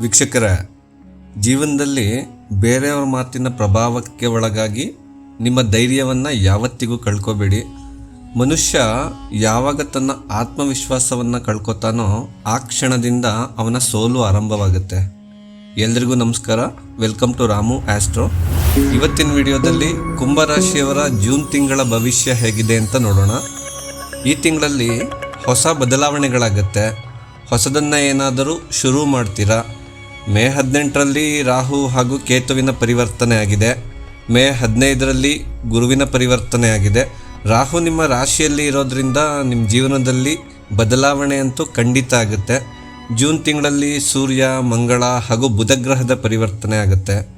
ವೀಕ್ಷಕರ ಜೀವನದಲ್ಲಿ ಬೇರೆಯವರ ಮಾತಿನ ಪ್ರಭಾವಕ್ಕೆ ಒಳಗಾಗಿ ನಿಮ್ಮ ಧೈರ್ಯವನ್ನು ಯಾವತ್ತಿಗೂ ಕಳ್ಕೊಬೇಡಿ. ಮನುಷ್ಯ ಯಾವಾಗ ತನ್ನ ಆತ್ಮವಿಶ್ವಾಸವನ್ನು ಕಳ್ಕೊತಾನೋ ಆ ಕ್ಷಣದಿಂದ ಅವನ ಸೋಲು ಆರಂಭವಾಗುತ್ತೆ. ಎಲ್ರಿಗೂ ನಮಸ್ಕಾರ. Welcome to Ramu Astro. ಇವತ್ತಿನ ವಿಡಿಯೋದಲ್ಲಿ ಕುಂಭರಾಶಿಯವರ ಜೂನ್ ತಿಂಗಳ ಭವಿಷ್ಯ ಹೇಗಿದೆ ಅಂತ ನೋಡೋಣ. ಈ ತಿಂಗಳಲ್ಲಿ ಹೊಸ ಬದಲಾವಣೆಗಳಾಗತ್ತೆ. ಹೊಸದನ್ನು ಏನಾದರೂ ಶುರು ಮಾಡ್ತೀರಾ? ಮೇ ಹದಿನೆಂಟರಲ್ಲಿ ರಾಹು ಹಾಗೂ ಕೇತುವಿನ ಪರಿವರ್ತನೆ ಆಗಿದೆ. ಮೇ ಹದಿನೈದರಲ್ಲಿ ಗುರುವಿನ ಪರಿವರ್ತನೆ ಆಗಿದೆ. ರಾಹು ನಿಮ್ಮ ರಾಶಿಯಲ್ಲಿ ಇರೋದ್ರಿಂದ ನಿಮ್ಮ ಜೀವನದಲ್ಲಿ ಬದಲಾವಣೆ ಅಂತೂ ಖಂಡಿತ ಆಗುತ್ತೆ. ಜೂನ್ ತಿಂಗಳಲ್ಲಿ ಸೂರ್ಯ, ಮಂಗಳ ಹಾಗೂ ಬುಧಗ್ರಹದ ಪರಿವರ್ತನೆ ಆಗುತ್ತೆ.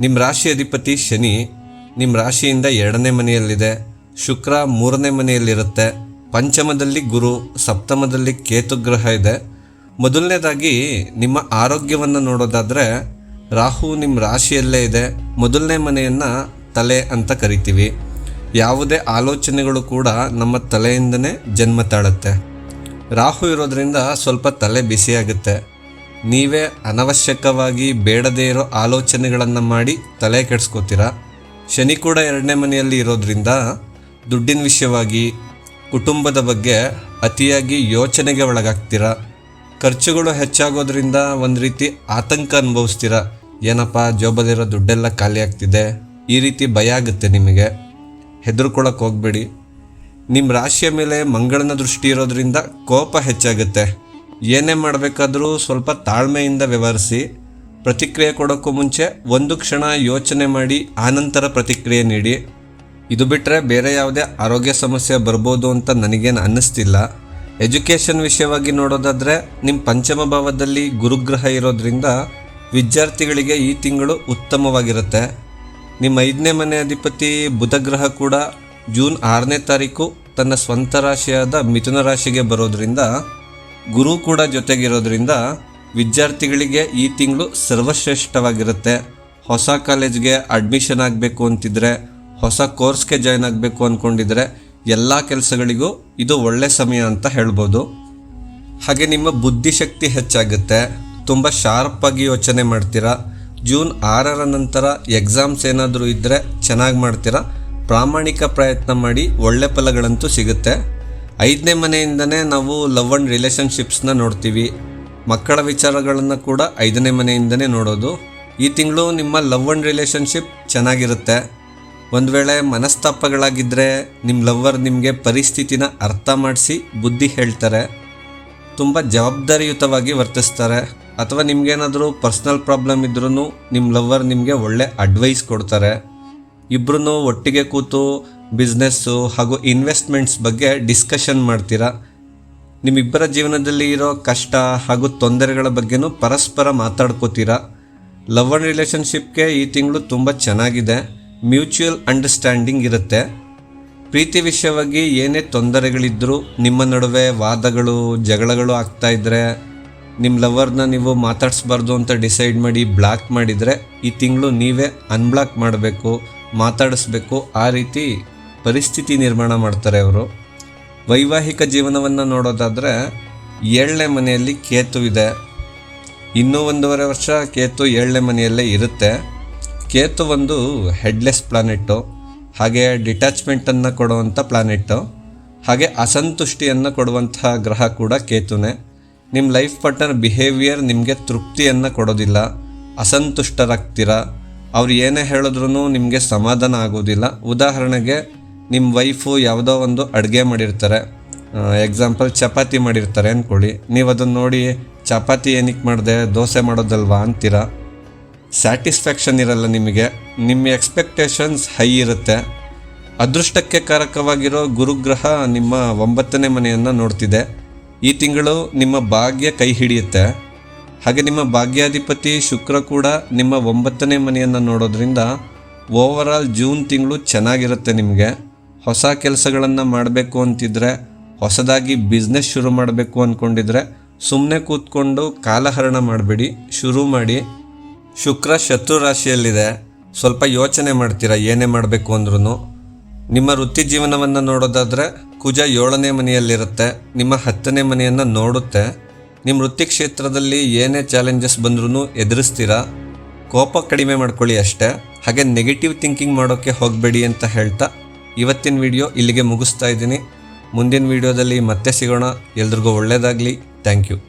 ನಿಮ್ಮ ರಾಶಿ ಅಧಿಪತಿ ಶನಿ ನಿಮ್ಮ ರಾಶಿಯಿಂದ ಎರಡನೇ ಮನೆಯಲ್ಲಿದೆ. ಶುಕ್ರ ಮೂರನೇ ಮನೆಯಲ್ಲಿರುತ್ತೆ. ಪಂಚಮದಲ್ಲಿ ಗುರು, ಸಪ್ತಮದಲ್ಲಿ ಕೇತು ಗ್ರಹ ಇದೆ. ಮೊದಲನೇದಾಗಿ ನಿಮ್ಮ ಆರೋಗ್ಯವನ್ನು ನೋಡೋದಾದರೆ ರಾಹು ನಿಮ್ಮ ರಾಶಿಯಲ್ಲೇ ಇದೆ. ಮೊದಲನೇ ಮನೆಯನ್ನು ತಲೆ ಅಂತ ಕರಿತೀವಿ. ಯಾವುದೇ ಆಲೋಚನೆಗಳು ಕೂಡ ನಮ್ಮ ತಲೆಯಿಂದನೇ ಜನ್ಮ ತಾಳುತ್ತೆ. ರಾಹು ಇರೋದ್ರಿಂದ ಸ್ವಲ್ಪ ತಲೆ ಬಿಸಿಯಾಗುತ್ತೆ ನೀವೇ ಅನವಶ್ಯಕವಾಗಿ ಬೇಡದೇ ಇರೋ ಆಲೋಚನೆಗಳನ್ನು ಮಾಡಿ ತಲೆ ಕೆಡಿಸ್ಕೋತೀರಾ? ಶನಿ ಕೂಡ ಎರಡನೇ ಮನೆಯಲ್ಲಿ ಇರೋದ್ರಿಂದ ದುಡ್ಡಿನ ವಿಷಯವಾಗಿ ಕುಟುಂಬದ ಬಗ್ಗೆ ಅತಿಯಾಗಿ ಯೋಚನೆಗೆ ಒಳಗಾಗ್ತೀರ? ಖರ್ಚುಗಳು ಹೆಚ್ಚಾಗೋದ್ರಿಂದ ಒಂದು ರೀತಿ ಆತಂಕ ಅನುಭವಿಸ್ತೀರ. ಏನಪ್ಪ ಜೋಬಲ್ಲಿರೋ ದುಡ್ಡೆಲ್ಲ ಖಾಲಿ ಆಗ್ತಿದೆ. ಈ ರೀತಿ ಭಯ ಆಗುತ್ತೆ ನಿಮಗೆ. ಹೆದರ್ಕೊಳಕ್ಕೆ ಹೋಗಬೇಡಿ. ನಿಮ್ಮ ರಾಶಿಯ ಮೇಲೆ ಮಂಗಳನ ದೃಷ್ಟಿ ಇರೋದ್ರಿಂದ ಕೋಪ ಹೆಚ್ಚಾಗುತ್ತೆ. ಏನೇ ಮಾಡಬೇಕಾದ್ರೂ ಸ್ವಲ್ಪ ತಾಳ್ಮೆಯಿಂದ ವ್ಯವಹರಿಸಿ, ಪ್ರತಿಕ್ರಿಯೆ ಕೊಡೋಕ್ಕೂ ಮುಂಚೆ ಒಂದು ಕ್ಷಣ ಯೋಚನೆ ಮಾಡಿ, ಆನಂತರ ಪ್ರತಿಕ್ರಿಯೆ ನೀಡಿ. ಇದು ಬಿಟ್ಟರೆ ಬೇರೆ ಯಾವುದೇ ಆರೋಗ್ಯ ಸಮಸ್ಯೆ ಬರ್ಬೋದು ಅಂತ ನನಗೇನು ಅನ್ನಿಸ್ತಿಲ್ಲ. ಎಜುಕೇಷನ್ ವಿಷಯವಾಗಿ ನೋಡೋದಾದರೆ ನಿಮ್ಮ ಪಂಚಮ ಭಾವದಲ್ಲಿ ಗುರುಗ್ರಹ ಇರೋದ್ರಿಂದ ವಿದ್ಯಾರ್ಥಿಗಳಿಗೆ ಈ ತಿಂಗಳು ಉತ್ತಮವಾಗಿರುತ್ತೆ. ನಿಮ್ಮ ಐದನೇ ಮನೆ ಅಧಿಪತಿ ಬುಧಗ್ರಹ ಕೂಡ ಜೂನ್ ಆರನೇ ತಾರೀಕು ತನ್ನ ಸ್ವಂತ ರಾಶಿಯಾದ ಮಿಥುನ ರಾಶಿಗೆ ಬರೋದ್ರಿಂದ, ಗುರು ಕೂಡ ಜೊತೆಗಿರೋದ್ರಿಂದ ವಿದ್ಯಾರ್ಥಿಗಳಿಗೆ ಈ ತಿಂಗಳು ಸರ್ವಶ್ರೇಷ್ಠವಾಗಿರುತ್ತೆ. ಹೊಸ ಕಾಲೇಜ್ಗೆ ಅಡ್ಮಿಷನ್ ಆಗಬೇಕು ಅಂತಿದ್ರೆ, ಹೊಸ ಕೋರ್ಸ್ಗೆ ಜಾಯ್ನ್ ಆಗಬೇಕು ಅಂದ್ಕೊಂಡಿದ್ರೆ ಎಲ್ಲ ಕೆಲಸಗಳಿಗೂ ಇದು ಒಳ್ಳೆ ಸಮಯ ಅಂತ ಹೇಳ್ಬೋದು. ಹಾಗೆ ನಿಮ್ಮ ಬುದ್ಧಿಶಕ್ತಿ ಹೆಚ್ಚಾಗುತ್ತೆ. ತುಂಬ ಶಾರ್ಪಾಗಿ ಯೋಚನೆ ಮಾಡ್ತೀರಾ? ಜೂನ್ ಆರರ ನಂತರ ಎಕ್ಸಾಮ್ಸ್ ಏನಾದರೂ ಇದ್ದರೆ ಚೆನ್ನಾಗಿ ಮಾಡ್ತೀರಾ? ಪ್ರಾಮಾಣಿಕ ಪ್ರಯತ್ನ ಮಾಡಿ ಒಳ್ಳೆ ಫಲಗಳಂತೂ ಸಿಗುತ್ತೆ. ಐದನೇ ಮನೆಯಿಂದನೇ ನಾವು ಲವ್ ಆ್ಯಂಡ್ ರಿಲೇಷನ್ಶಿಪ್ಸ್ನ ನೋಡ್ತೀವಿ. ಮಕ್ಕಳ ವಿಚಾರಗಳನ್ನು ಕೂಡ ಐದನೇ ಮನೆಯಿಂದನೇ ನೋಡೋದು. ಈ ತಿಂಗಳು ನಿಮ್ಮ ಲವ್ ಆ್ಯಂಡ್ ರಿಲೇಷನ್ಶಿಪ್ ಚೆನ್ನಾಗಿರುತ್ತೆ. ಒಂದು ವೇಳೆ ಮನಸ್ತಾಪಗಳಾಗಿದ್ದರೆ ನಿಮ್ಮ ಲವ್ವರ್ ನಿಮಗೆ ಪರಿಸ್ಥಿತಿನ ಅರ್ಥ ಮಾಡಿಸಿ ಬುದ್ಧಿ ಹೇಳ್ತಾರೆ, ತುಂಬ ಜವಾಬ್ದಾರಿಯುತವಾಗಿ ವರ್ತಿಸ್ತಾರೆ, ಅಥವಾ ನಿಮಗೇನಾದರೂ ಪರ್ಸ್ನಲ್ ಪ್ರಾಬ್ಲಮ್ ಇದ್ರೂ ನಿಮ್ಮ ಲವ್ವರ್ ನಿಮಗೆ ಒಳ್ಳೆ ಅಡ್ವೈಸ್ ಕೊಡ್ತಾರೆ. ಇಬ್ಬರೂ ಒಟ್ಟಿಗೆ ಕೂತು ಬಿಸ್ನೆಸ್ಸು ಹಾಗೂ ಇನ್ವೆಸ್ಟ್ಮೆಂಟ್ಸ್ ಬಗ್ಗೆ ಡಿಸ್ಕಷನ್ ಮಾಡ್ತೀರಾ? ನಿಮ್ಮಿಬ್ಬರ ಜೀವನದಲ್ಲಿ ಇರೋ ಕಷ್ಟ ಹಾಗೂ ತೊಂದರೆಗಳ ಬಗ್ಗೆನೂ ಪರಸ್ಪರ ಮಾತಾಡ್ಕೋತೀರಾ? ಲವ್ ಆ್ಯಂಡ್ ರಿಲೇಷನ್ಶಿಪ್ಗೆ ಈ ತಿಂಗಳು ತುಂಬ ಚೆನ್ನಾಗಿದೆ. ಮ್ಯೂಚುವಲ್ ಅಂಡರ್ಸ್ಟ್ಯಾಂಡಿಂಗ್ ಇರುತ್ತೆ. ಪ್ರೀತಿ ವಿಷಯವಾಗಿ ಏನೇ ತೊಂದರೆಗಳಿದ್ದರೂ ನಿಮ್ಮ ನಡುವೆ ವಾದಗಳು, ಜಗಳಗಳು ಆಗ್ತಾ ಇದ್ದರೆ ನಿಮ್ಮ ಲವರ್ನ ನೀವು ಮಾತಾಡಿಸ್ಬಾರ್ದು ಅಂತ ಡಿಸೈಡ್ ಮಾಡಿ ಬ್ಲಾಕ್ ಮಾಡಿದರೆ, ಈ ತಿಂಗಳು ನೀವೇ ಅನ್ಬ್ಲಾಕ್ ಮಾಡಬೇಕು, ಮಾತಾಡಿಸ್ಬೇಕು, ಆ ರೀತಿ ಪರಿಸ್ಥಿತಿ ನಿರ್ಮಾಣ ಮಾಡ್ತಾರೆ ಅವರು. ವೈವಾಹಿಕ ಜೀವನವನ್ನು ನೋಡೋದಾದರೆ, ಏಳನೇ ಮನೆಯಲ್ಲಿ ಕೇತು ಇದೆ. ಇನ್ನೂ ಒಂದೂವರೆ ವರ್ಷ ಕೇತು ಏಳನೇ ಮನೆಯಲ್ಲೇ ಇರುತ್ತೆ. ಕೇತು ಒಂದು ಹೆಡ್ಲೆಸ್ ಪ್ಲಾನೆಟ್ಟು ಹಾಗೆ ಡಿಟ್ಯಾಚ್ಮೆಂಟನ್ನು ಕೊಡುವಂಥ ಪ್ಲಾನೆಟ್ಟು ಹಾಗೆ ಅಸಂತುಷ್ಟಿಯನ್ನು ಕೊಡುವಂತಹ ಗ್ರಹ ಕೂಡ ಕೇತುನೇ. ನಿಮ್ಮ ಲೈಫ್ ಪಾರ್ಟ್ನರ್ ಬಿಹೇವಿಯರ್ ನಿಮಗೆ ತೃಪ್ತಿಯನ್ನು ಕೊಡೋದಿಲ್ಲ ಅಸಂತುಷ್ಟರಾಗ್ತೀರಾ ಅವ್ರು ಏನೇ ಹೇಳಿದ್ರೂ ನಿಮಗೆ ಸಮಾಧಾನ ಆಗೋದಿಲ್ಲ. ಉದಾಹರಣೆಗೆ ನಿಮ್ಮ ವೈಫು ಯಾವುದೋ ಒಂದು ಅಡುಗೆ ಮಾಡಿರ್ತಾರೆ ಎಕ್ಸಾಂಪಲ್ ಚಪಾತಿ ಮಾಡಿರ್ತಾರೆ ಅಂದ್ಕೊಳ್ಳಿ ನೀವು ಅದನ್ನು ನೋಡಿ, ಚಪಾತಿ ಏನಕ್ಕೆ ಮಾಡಿದೆ? ದೋಸೆ ಮಾಡೋದಲ್ವಾ? ಅಂತೀರಾ. ಸ್ಯಾಟಿಸ್ಫ್ಯಾಕ್ಷನ್ ಇರಲ್ಲ ನಿಮಗೆ. ನಿಮ್ಮ ಎಕ್ಸ್ಪೆಕ್ಟೇಷನ್ಸ್ ಹೈ ಇರುತ್ತೆ. ಅದೃಷ್ಟಕ್ಕೆ ಕಾರಕವಾಗಿರೋ ಗುರುಗ್ರಹ ನಿಮ್ಮ ಒಂಬತ್ತನೇ ಮನೆಯನ್ನು ನೋಡ್ತಿದೆ. ಈ ತಿಂಗಳು ನಿಮ್ಮ ಭಾಗ್ಯ ಕೈ ಹಿಡಿಯುತ್ತೆ. ಹಾಗೆ ನಿಮ್ಮ ಭಾಗ್ಯಾಧಿಪತಿ ಶುಕ್ರ ಕೂಡ ನಿಮ್ಮ ಒಂಬತ್ತನೇ ಮನೆಯನ್ನು ನೋಡೋದ್ರಿಂದ ಓವರಾಲ್ ಜೂನ್ ತಿಂಗಳು ಚೆನ್ನಾಗಿರುತ್ತೆ ನಿಮಗೆ. ಹೊಸ ಕೆಲಸಗಳನ್ನು ಮಾಡಬೇಕು ಅಂತಿದ್ರೆ, ಹೊಸದಾಗಿ ಬಿಸ್ನೆಸ್ ಶುರು ಮಾಡಬೇಕು ಅಂದ್ಕೊಂಡಿದ್ರೆ ಸುಮ್ಮನೆ ಕೂತ್ಕೊಂಡು ಕಾಲಹರಣ ಮಾಡಬೇಡಿ, ಶುರು ಮಾಡಿ. ಶುಕ್ರ ಶತ್ರು ರಾಶಿಯಲ್ಲಿದೆ. ಸ್ವಲ್ಪ ಯೋಚನೆ ಮಾಡ್ತೀರಾ? ಏನೇ ಮಾಡಬೇಕು ಅಂದ್ರೂ ನಿಮ್ಮ ವೃತ್ತಿ ಜೀವನವನ್ನು ನೋಡೋದಾದರೆ ಕುಜ ಏಳನೇ ಮನೆಯಲ್ಲಿರುತ್ತೆ. ನಿಮ್ಮ ಹತ್ತನೇ ಮನೆಯನ್ನು ನೋಡುತ್ತೆ. ನಿಮ್ಮ ವೃತ್ತಿ ಕ್ಷೇತ್ರದಲ್ಲಿ ಏನೇ ಚಾಲೆಂಜಸ್ ಬಂದ್ರೂ ಎದುರಿಸ್ತೀರಾ? ಕೋಪ ಕಡಿಮೆ ಮಾಡ್ಕೊಳ್ಳಿ ಅಷ್ಟೇ. ಹಾಗೆ ನೆಗೆಟಿವ್ ಥಿಂಕಿಂಗ್ ಮಾಡೋಕ್ಕೆ ಹೋಗಬೇಡಿ ಅಂತ ಹೇಳ್ತಾ ಇವತ್ತಿನ ವಿಡಿಯೋ ಇಲ್ಲಿಗೆ ಮುಗಿಸ್ತಾ ಇದ್ದೀನಿ. ಮುಂದಿನ ವಿಡಿಯೋದಲ್ಲಿ ಮತ್ತೆ ಸಿಗೋಣ. ಎಲ್ರಿಗೂ ಒಳ್ಳೆಯದಾಗಲಿ ಥ್ಯಾಂಕ್ ಯು